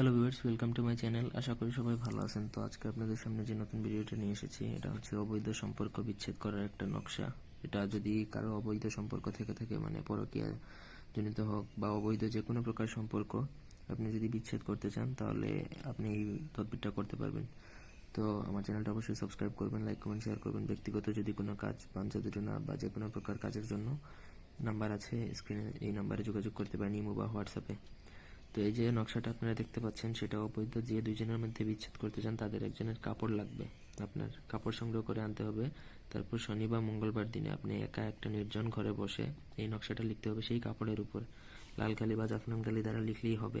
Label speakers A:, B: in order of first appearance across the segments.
A: Hello viewers welcome to my channel আশা করি সবাই ভালো আছেন। তো আজকে আপনাদের সামনে যে নতুন ভিডিওটা নিয়ে এসেছি, এটা হচ্ছে অবৈধ সম্পর্ক বিচ্ছেদ করার একটা নকশা। এটা যদি কারও অবৈধ সম্পর্ক থেকে থাকে মানে পরকীয়া জনিত হোক বা অবৈধ যে কোনো প্রকার সম্পর্ক, আপনি যদি বিচ্ছেদ করতে চান, তাহলে আপনি এই তদবিরটা করতে পারবেন। তো আমার চ্যানেলটা অবশ্যই সাবস্ক্রাইব করবেন লাইক কমেন্ট শেয়ার করবেন। ব্যক্তিগত যদি কোনো কাজ, বাঞ্ছা দুটনা বা যে কোনো প্রকার কাজের জন্য নাম্বার আছে স্ক্রিনে এই নাম্বারে যোগাযোগ করতে পারেন, ইমো বা হোয়াটসঅ্যাপে। তো এই যে নকশাটা আপনারা দেখতে পাচ্ছেন, সেটা অবৈধ। যে দুইজনের মধ্যে বিচ্ছেদ করতে চান, তাদের একজনের কাপড় লাগবে। আপনার কাপড় সংগ্রহ করে আনতে হবে। তারপর শনি বা মঙ্গলবার দিনে আপনি একা একটা নির্জন ঘরে বসে এই নকশাটা লিখতে হবে সেই কাপড়ের উপর। লাল কালি বা জাফরান কালি দ্বারা লিখলেই হবে।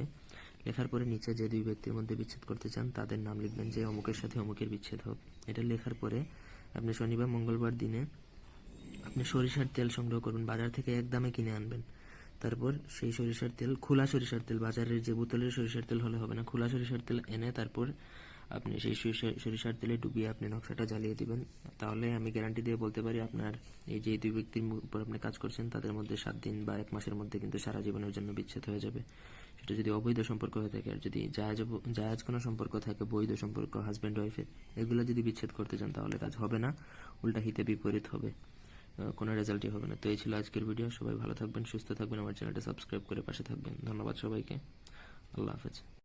A: লেখার পরে নিচে যে দুই ব্যক্তির মধ্যে বিচ্ছেদ করতে চান, তাদের নাম লিখবেন যে অমুকের সাথে অমুকের বিচ্ছেদ হোক। এটা লেখার পরে আপনি শনি বা মঙ্গলবার দিনে আপনি সরিষার তেল সংগ্রহ করবেন বাজার থেকে এক দামে কিনে আনবেন। তারপর সেই সরিষার তেল, খোলা সরিষার তেল, বাজারের যে বোতলের সরিষার তেল হলে হবে না। খোলা সরিষার তেল এনে তারপর আপনি সেই সরিষা- সরিষার তেলে ডুবিয়ে আপনি নকশাটা জ্বালিয়ে দিবেন। তাহলে আমি গ্যারান্টি দিয়ে বলতে পারি আপনার এই যে দুই ব্যক্তির উপর আপনি কাজ করছেন, তাদের মধ্যে সাত দিন বা এক মাসের মধ্যে কিন্তু সারা জীবনের জন্য বিচ্ছেদ হয়ে যাবে। সেটা যদি অবৈধ সম্পর্ক হয়ে থাকে, আর যদি জায়াজ কোনো সম্পর্ক থাকে, বৈধ সম্পর্ক হাজব্যান্ড ওয়াইফের এগুলো যদি বিচ্ছেদ করতে চান তাহলে কাজ হবে না, উল্টা হিতে বিপরীত হবে। কোনো রেজাল্টই হবে না। তো এই ছিল আজকের ভিডিও সবাই ভালো থাকবেন, সুস্থ থাকবেন, আমার চ্যানেলটা সাবস্ক্রাইব করে পাশে থাকবেন। ধন্যবাদ সবাইকে। আল্লাহ হাফেজ।